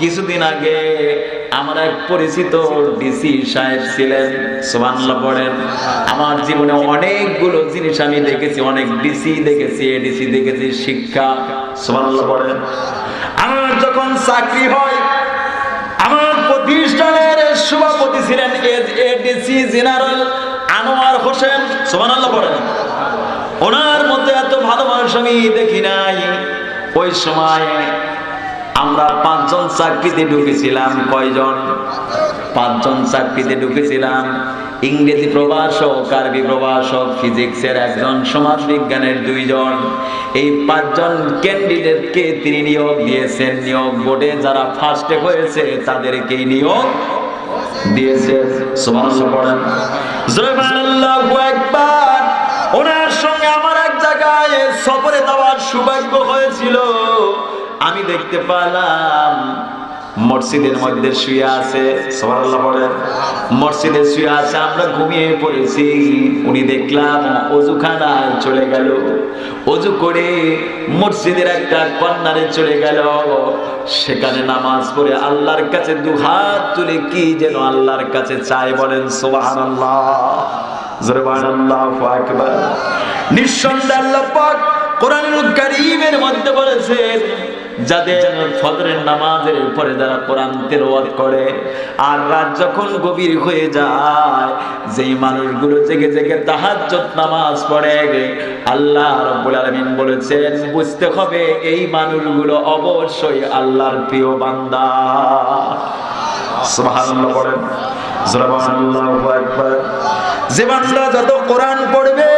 কিছুদিন আগে আমার এক পরিচিত ডিসি সাহেব ছিলেন সোমান্লা পড়েন। আমার জীবনে অনেকগুলো জিনিস আমি দেখেছি, অনেক ডিসি দেখেছি এডিসি দেখেছি, শিক্ষা সোমান্লা পড়েন। আমার যখন চাকরি হয়, আমার প্রতিষ্ঠানের সভাপতি ছিলেন এডিসি জেনারেল আনোয়ার হোসেন সোমানাল্লাহ পড়েন। ওনার মধ্যে এত ভালো মানুষ আমি দেখি নাই। ওই সময় আমরা পাঁচজন চাকরিতে ঢুকেছিলাম, কয়জন? পাঁচজন চাকরিতে ঢুকেছিলাম। ইংরেজি প্রভাষক, আরবি প্রভাষক, ফিজিক্সের একজন, সমাজ বিজ্ঞানের দুইজন। এই পাঁচজন ক্যান্ডিডেটকে তিনি নিয়োগ দিয়েছেন। নিয়োগ বোর্ডে যারা ফার্স্টে হয়েছে তাদেরকে নিয়োগ দিয়েছে। সুবহানাল্লাহ, পড়েন। ওনার সঙ্গে আমার এক জায়গায় সফরে যাওয়ার সৌভাগ্য হয়েছিল। আমি দেখতে পেলাম, মসজিদের মধ্যে শুয়ে আছে, সুবহানাল্লাহ পড়েন মসজিদে শুয়ে আছে, আমরা ঘুমিয়ে পড়েছি, উনি দেখলাম অজু অজুখানায় চলে গেল। অজু করে মসজিদের একটা কর্নারে চলে গেল। সেখানে নামাজ পড়ে আল্লাহর কাছে দু হাত তুলে কি যেন আল্লাহর কাছে চায় বলেন, সুবহানাল্লাহ। জোরে বলেন, আল্লাহু নিঃসন্দেহে আল্লাহ পাক কোরআনুল কারীমের মধ্যে বলেছেন যাদের নামাজের যারা করে, আর রাত যখন গভীর হয়ে যায়, যেই মানুষগুলো জেগে জেগে নামাজ পড়ে, আল্লাহ রাব্বুল বলেছেন, বুঝতে হবে এই মানুষগুলো অবশ্যই আল্লাহর প্রিয় বান্দা। যে বান্দা যত কোরআন পড়বে,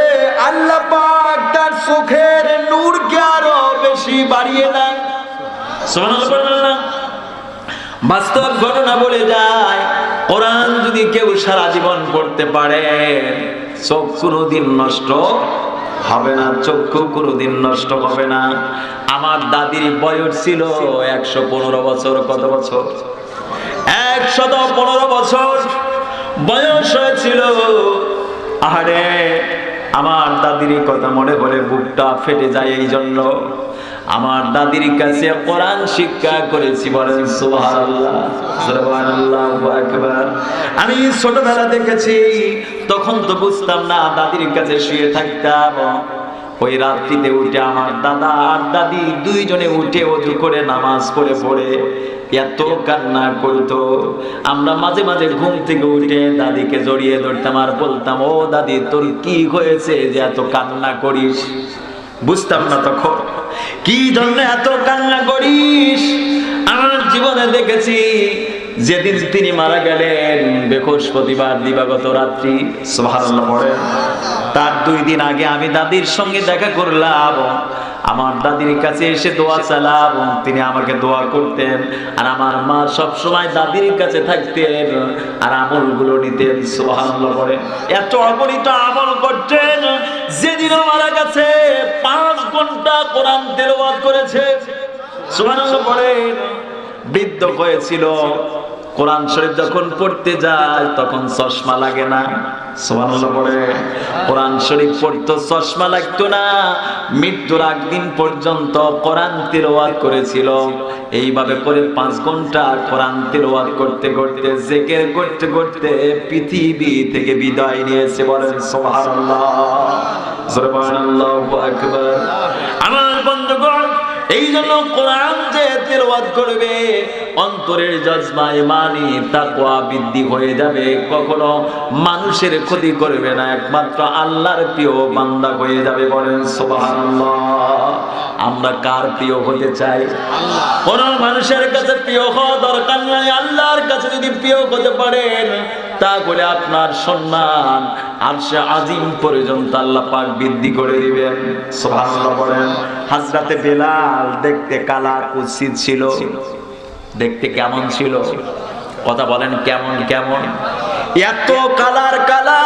আল্লাহ পাক তার চোখের নূরকে আরও বেশি বাড়িয়ে না? বাস্তব ঘটনা বলে যায়, কোরআন যদি কেউ সারা জীবন পড়তে পারে, চোখ কোনোদিন নষ্ট হবে না, চক্ষু কোনোদিন নষ্ট হবে না। আমার দাদির বয়স ছিল একশো পনেরো বছর, কত বছর? একশত পনেরো বছর বয়স হয়েছিল। আরে আমার দাদির কথা মনে করে বুকটা ফেটে যায় এই জন্য আমার দাদির কাছে কোরআন শিক্ষা করেছি, বলেন আমি ছোটবেলা দেখেছি, তখন তো বুঝতাম না দাদির কাছে শুয়ে থাকতাম। ওই রাত্রিতে উঠে আমার দাদা আর দাদি দুইজনে উঠে অজু করে নামাজ পড়ে পড়ে এত কান্না করতো। আমরা মাঝে মাঝে ঘুম থেকে উঠে দাদিকে জড়িয়ে ধরতাম আর বলতাম, ও দাদি, তোর কি হয়েছে যে এত কান্না করিস? বুঝতাম না তখন। কি জন্য এত কান্না করিস? আমার জীবনে দেখেছি, যেদিন তিনি মারা গেলেন বৃহস্পতিবার দিবাগত রাত্রি পড়েন তার দুই দিন আগে আমি দাদির সঙ্গে দেখা করলাম। আমার দাদির কাছে এসে দোয়া চালাম তিনি আমাকে দোয়া করতেন, আর আমার মা সব সময় দাদির কাছে থাকতেন, আর আমলগুলো নিতেন, সুবহানাল্লাহ পড়ে এত অগণিত আমল করতেন যেদিন মারা গেছে, পাঁচ ঘণ্টা কোরআন তেলাওয়াত করেছে। সুবহানাল্লাহ পড়েন বৃদ্ধ হয়েছিল, কোরআন শরীফ যখন পড়তে যায়, তখন চশমা লাগে না। সুবহানাল্লাহ পড়ে, কোরআন করেছিল। এইভাবে করে পাঁচ ঘণ্টা কোরআন তিলাওয়াত করতে করতে করতে করতে পৃথিবী থেকে বিদায় নিয়েছে বলেন আমার বন্ধুগণ এই জন্য কোরআন যে তেলাওয়াত করবে, অন্তরের জজমা ইমানি, তাকওয়া বৃদ্ধি হয়ে যাবে। কখনো মানুষের ক্ষতি করবে না, একমাত্র আল্লাহর প্রিয় বান্দা হয়ে যাবে বলেন আমরা কার প্রিয় হতে চাই? কোন মানুষের কাছে প্রিয় হওয়া দরকার নাই, আল্লাহর কাছে যদি প্রিয় হতে পারেন তাহলে আপনার সম্মান আর সে আজিম পর্যন্ত আল্লাহ পাক বৃদ্ধি করে দিবেন সুবহানাল্লাহ বলেন হাজরাতে বেলাল দেখতে কালা কুৎসিত ছিল। দেখতে কেমন ছিল? কথা বলেন কেমন কেমন? এত কালার কালা।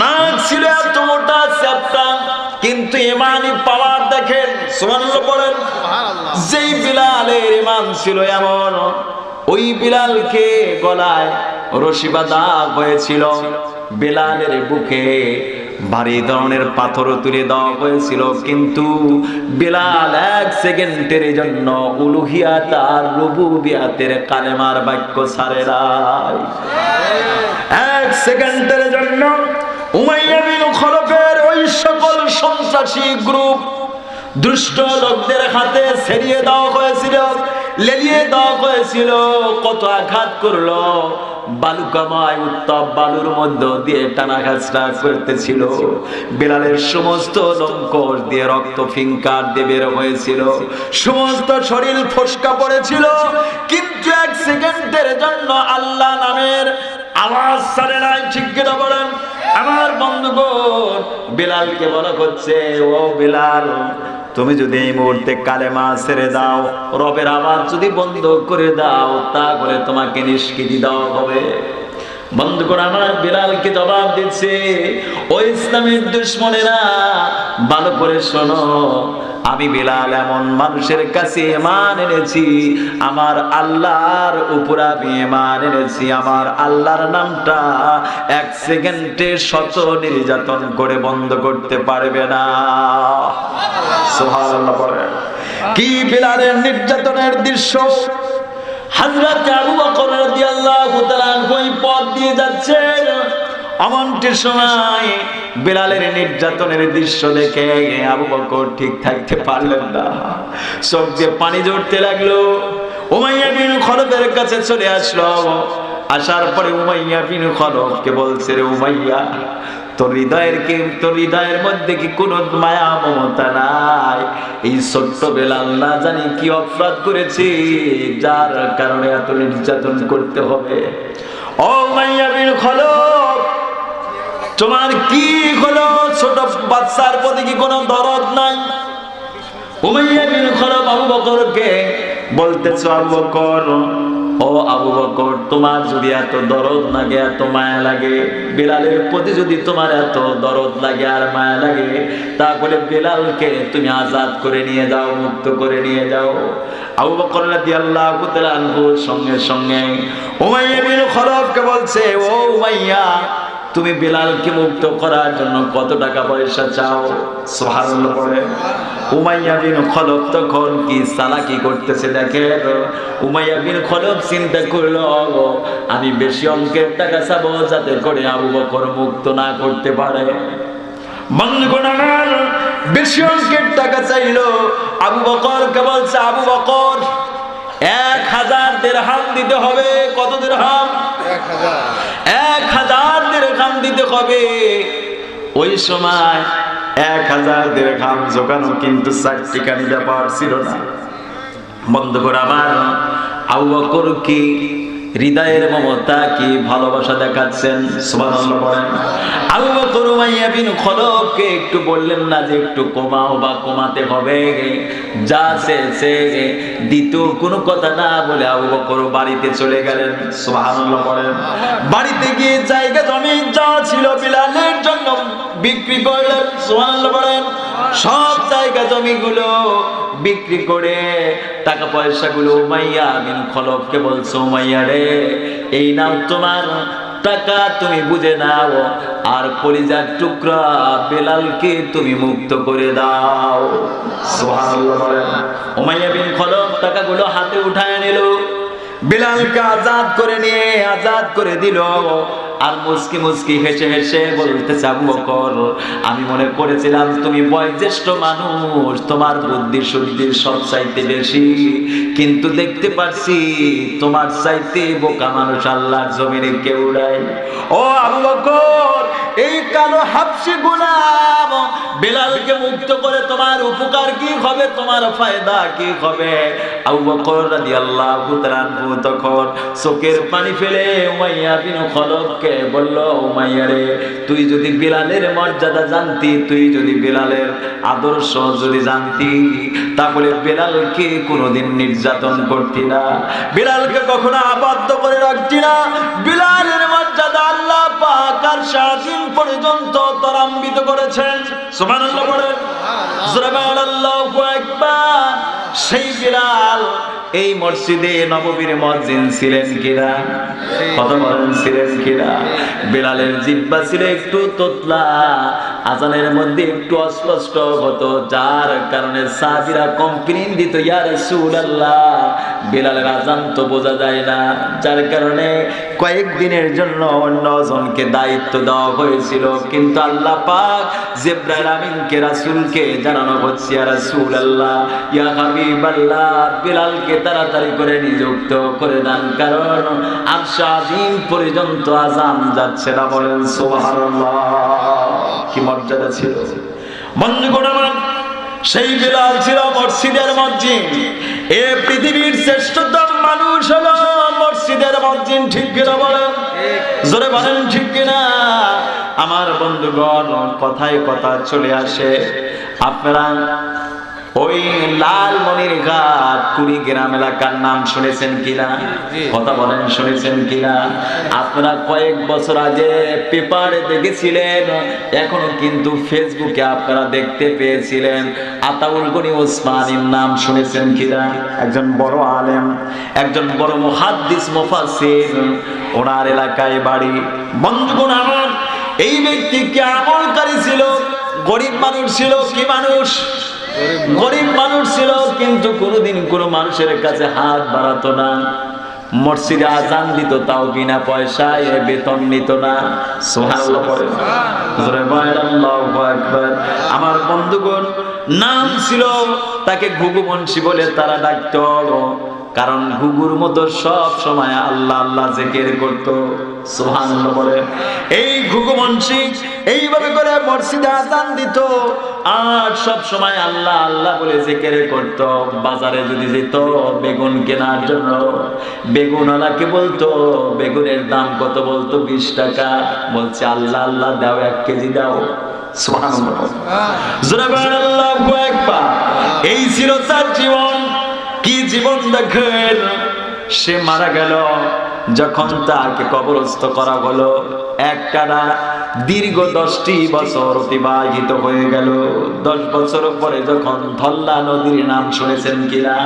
নাক ছিল এত মোটা চ্যাপটা। কিন্তু ইমানি পাওয়ার দেখেন সুবহানাল্লাহ বলেন যেই বিলালের ইমান ছিল এমন। ওই বিলালকে গলায় রশি বাঁধা হয়েছিল। বেলালের বুকে ভারী ধরনের পাথরও তুলে দেওয়া হয়েছিল। কিন্তু বেলাল এক সেকেন্ডের জন্য উলুহিয়া তার রুবুবিয়াতের কালেমার বাক্য সারে নাই। এক সেকেন্ডের জন্য উমাইয়া বিন খলফের ওই সকল সন্ত্রাসী গ্রুপ দুষ্ট লোকদের হাতে ছেড়িয়ে দেওয়া হয়েছিল। লেলিয়ে দেওয়া হয়েছিল কত আঘাত করল। বালুকাময় উত্তপ বালুর মধ্যে দিয়ে টানা খাচড়া করতেছিল। বেলালের সমস্ত লঙ্কর দিয়ে রক্ত ফিঙ্কার দিয়ে বের হয়েছিল। সমস্ত শরীর ফসকা পড়েছিল। কিন্তু এক সেকেন্ডের জন্য আল্লাহ নামের আওয়াজ সারে নাই, ঠিক কিনা বলেন? আমার বন্ধুগণ, বিলালকে বলা হচ্ছে, ও বিলাল তুমি যদি এই মুহূর্তে কালেমা ছেড়ে দাও, রবের আবার যদি বন্ধ করে দাও, তাহলে তোমাকে নিষ্কৃতি দেওয়া হবে। বন্ধ করে আমার বিলালকে জবাব দিচ্ছে, ও ইসলামের দুশ্মনেরা, ভালো করে শোনো আমি বিলাল এমন মানুষের কাছে এমান এনেছি, আমার আল্লাহর উপর আমি এমান এনেছি, আমার আল্লাহর নামটা এক সেকেন্ডে শত নির্যাতন করে বন্ধ করতে পারবে না। কি বিলালের নির্যাতনের দৃশ্য? হযরত আবু বকর রাদিয়াল্লাহু তাআলা ওই পথ দিয়ে যাচ্ছেন। এমনটির সময় বেলালের নির্যাতনের দৃশ্য দেখে আবু বকর ঠিক থাকতে পারলেন না। চোখ দিয়ে পানি জড়তে লাগল। উমাইয়া বিন খলফের কাছে চলে আসলো। আসার পরে উমাইয়া বিন খলফকে বলছে, রে উমাইয়া, তোর হৃদয়ের কি, তোর হৃদয়ের মধ্যে কি কোন মায়া, মমতা নাই? এই ছোট্ট বেলাল না জানি কি অপরাধ করেছি, যার কারণে এত নির্যাতন করতে হবে। ও মাইয়া বিন খলক তোমার কি হলো? ছোট বাচ্চার প্রতি কি কোনো দরদ নাই? আবু বলতেছ, আবু বকর, ও আবু তোমার যদি এত দরদ লাগে, এত মায়া লাগে প্রতি যদি তোমার এত দরদ লাগে আর মায়া লাগে, তাহলে বেলালকে তুমি আজাদ করে নিয়ে যাও, মুক্ত করে নিয়ে যাও। আবু বকর সঙ্গে সঙ্গে উমাইয়া বিন খলফকে বলছে, ও উমাইয়া তুমি বিলালকে মুক্ত করার জন্য কত টাকা পয়সা চাও? বিন তখন কি করতেছে দেখে বিন চিন্তা করল আমি বেশি টাকা যাতে করে আবু বকর মুক্ত না করতে পারে। বেশি টাকা চাইলো, আবু বকর আবু বকর এক হাজার দেড়হাম দিতে হবে। কত দেড়হাম? এক হাজার। দেড়হাম দিতে হবে। ওই সময় এক হাজার দেড়হাম জোগানো কিন্তু চারটিখানি ব্যাপার ছিল না। বন্ধ করে আবার আবু বকর কি হৃদয়ের মমতা কি ভালোবাসা দেখাচ্ছেন? আবু বকর উমাইয়া বিন খলফকে একটু বললেন না যে একটু কমাও বা কমাতে হবে? যা সে দ্বিতীয় কোনো কথা না বলে আবু বকর বাড়িতে চলে গেলেন। সুবহানাল্লাহ বলেন। বাড়িতে গিয়ে জায়গা জমি যা ছিল বিলালের জন্য বিক্রি করলেন। সুবহানাল্লাহ বলেন। সব জায়গা জমিগুলো বিক্রি করে টাকা পয়সাগুলো উমাইয়া বিন খলফকে বলছো, উমাইয়া রে, এই নাও তোমার টাকা, তুমি বুঝে নাও, আর কলিজার টুকরা বেলালকে তুমি মুক্ত করে দাও। উমাইয়া বিন খলফ টাকাগুলো হাতে উঠায় নিল, বিলালকে আজাদ করে নিয়ে আজাদ করে দিল আর মুসকি মুসকি হেসে হেসে বলতে চাবু বকর আমি মনে করেছিলাম তুমি বয়োজ্যেষ্ঠ মানুষ, তোমার বুদ্ধি শুদ্ধির সব চাইতে বেশি। কিন্তু দেখতে পাচ্ছি তোমার চাইতে বোকা মানুষ আল্লাহর জমিনে কেউ নাই। ও আবু বকর, এই কালো হাফসি গোলাম, বেলালকে মুক্ত করে তোমার উপকার কি হবে, তোমার ফায়দা কি হবে? আবু বকর রাদিয়াল্লাহু তাআলা তখন চোখের পানি ফেলে উমাইয়া বিন খলফকে বলল উমাইয়া রে তুই যদি বিলালের মর্যাদা জানতি তুই যদি বিলালের আদর্শ যদি জানতি তাহলে বেলালকে কোনোদিন নির্যাতন করতি না। বিলালকে কখনো আবদ্ধ করে রাখতি না। বিলালের মর্যাদা আল্লাহ পাক আর সারাদিন পর্যন্ত ত্বরান্বিত করেছেন। সুবহানাল্লাহ বলেন সুবহানাল্লাহু। আকবার। সেই বিলাল, এই মসজিদে নববীর মসজিদ ছিলেন কিনা? কত বরণ ছিলেন কিনা? বেলালের জিব্বা ছিল একটু তোতলা, আজানের মধ্যে একটু অস্পষ্ট হতো, যার কারণে সাহাবীরা কমপ্লেন দিত, ইয়া রাসূলুল্লাহ বেলালের আজান তো বোঝা যায় না, যার কারণে কয়েকদিনের জন্য অন্য জনকে দায়িত্ব দেওয়া হয়েছিল। কিন্তু আল্লাহ পাক জিব্রাইল আমিনকে, রাসূলকে জানানো হচ্ছে, ইয়া রাসূলুল্লাহ, ইয়া হাবিবাল্লাহ, বেলালকে তাড়াতাড়ি করে নিযুক্ত করে দেন, কারণ আরশ আজিম পর্যন্ত আজান যাচ্ছে না বলেন, সুবহানাল্লাহ। কি মর্যাদা ছিল? বন্ধুগণ আমার সেই বিলাল ছিল মসজিদের মসজিদ। এ পৃথিবীর শ্রেষ্ঠতম মানুষ হলো মসজিদের মসজিদ, ঠিক কিনা বলেন? জোরে বলেন, ঠিক কিনা? আমার বন্ধুগণ, কথায় কথা চলে আসে। আপনারা ওই লালমনির ঘাট কুড়িগ্রাম এলাকার নাম শুনেছেন কিনা? কথা বলেন শুনেছেন কিনা? আপনারা কয়েক বছর আগে পেপারে দেখেছিলেন এখনও কিন্তু ফেসবুকে আপনারা দেখতে পেয়েছিলেন। আতাউল গনি ওসমানীর নাম শুনেছেন কিনা? একজন বড় আলেম একজন বড় মুহাদ্দিস মুফাসসির। ওনার এলাকায় বাড়ি। বন্ধুগণ আমার এই ব্যক্তি কি আমলকারী ছিল? গরিব মানুষ ছিল কি মানুষ? গরিব মানুষ ছিল, কিন্তু কোনোদিন কোনো মানুষের কাছে হাত বাড়াতো না। মসজিদে আজান দিত, তাও বিনা পয়সায় বেতন নিত না। আমার বন্ধুগণ, নাম ছিল, তাকে ঘুঘু বলে তারা ডাকতো। কারণ ঘুঘুর মতো সব সময় আল্লাহ আল্লাহ জেকের করতো সুবহানাল্লাহ বলে। এই ঘুঘু বংশী এইভাবে করে মসজিদে আজান দিত আর সব সময় আল্লাহ আল্লাহ বলে জেকের করত। বাজারে যদি যেত বেগুন কেনার জন্য বেগুনওয়ালাকে বলতো বেগুনের দাম কত বলতো? বিশ টাকা। বলছে আল্লাহ আল্লাহ দাও এক কেজি দাও। আকবার। এই ছিল তার জীবন। জীবন দেখেন, সে মারা গেল। যখন তাকে কবরস্থ করা হলো, একটানা দীর্ঘ দশটি বছর অতিবাহিত হয়ে গেল। দশ বছর পরে যখন ধল্লা নদীর নাম শুনেছেন কিনা,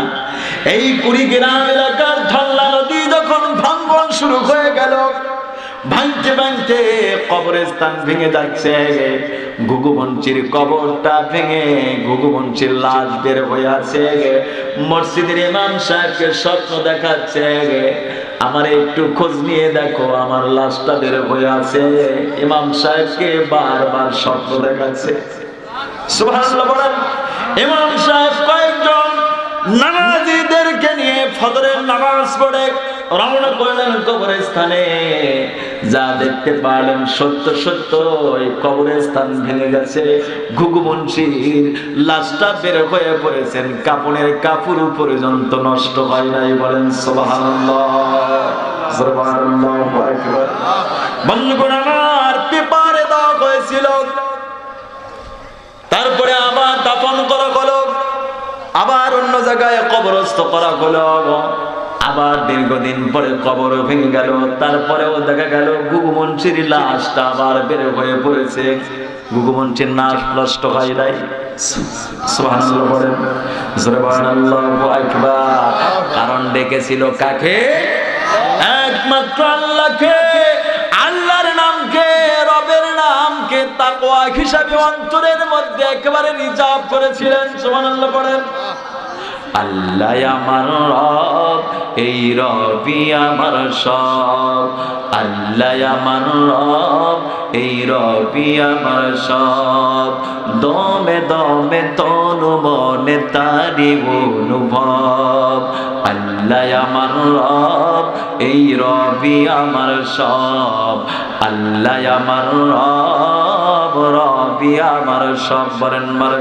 এই কুড়ি গ্রাম এলাকার ধল্লা নদী যখন ভাঙ্গন শুরু হয়ে গেল ভাঙতে ভাঙতে কবরস্থান ভেঙে যাচ্ছে। ঘুঘুবঞ্চির কবরটা ভেঙে ঘুঘুবঞ্চির লাশ বের হয়ে আছে মসজিদের ইমাম সাহেবকে স্বপ্ন দেখাচ্ছে। আমার একটু খোঁজ নিয়ে দেখো, আমার লাশটা বের হয়ে আছে ইমাম সাহেবকে বারবার স্বপ্ন দেখাচ্ছে। ইমাম সাহেব কয়েকজন নামাজিদেরকে নিয়ে ফজরের নামাজ পড়ে। রওনা করলেন যা দেখতে পারলেন সত্য সত্য ভেঙে গেছে। লাশটা বের হয়ে পড়েছেন। কাপড়ের কাপড় পর্যন্ত নষ্ট হয় নাই বলেন পেপারে হয়েছিল। তারপরে আবার দাফন করা হলো। আবার অন্য জায়গায় কবরস্থ করা হলো। আবার দীর্ঘদিন পরে কবর ভেঙে গেল। তারপরেও দেখা গেল গুগুমঞ্চির লাশটা আবার বের হয়ে পড়েছে। গুগুমঞ্চির নাশ নষ্ট হয় নাই। কারণ ডেকেছিল কাকে? একমাত্র আল্লাহকে। আল্লাহর নামকে, রবের নামকে তাকওয়া হিসাবে অন্তরের মধ্যে একেবারে রিজার্ভ করেছিলেন। সুবহানাল্লাহ পড়েন আল্লাহ আমার রব, এই রবি আমার সব। আল্লাহ আমার রব, এই রবি আমার সব। দমে দমে তনু মনে তারি অনুভব। আল্লাহ আমার রব, এই রবি আমার সব। আল্লাহ আমার রব, রবি আমার সব। বরেন মার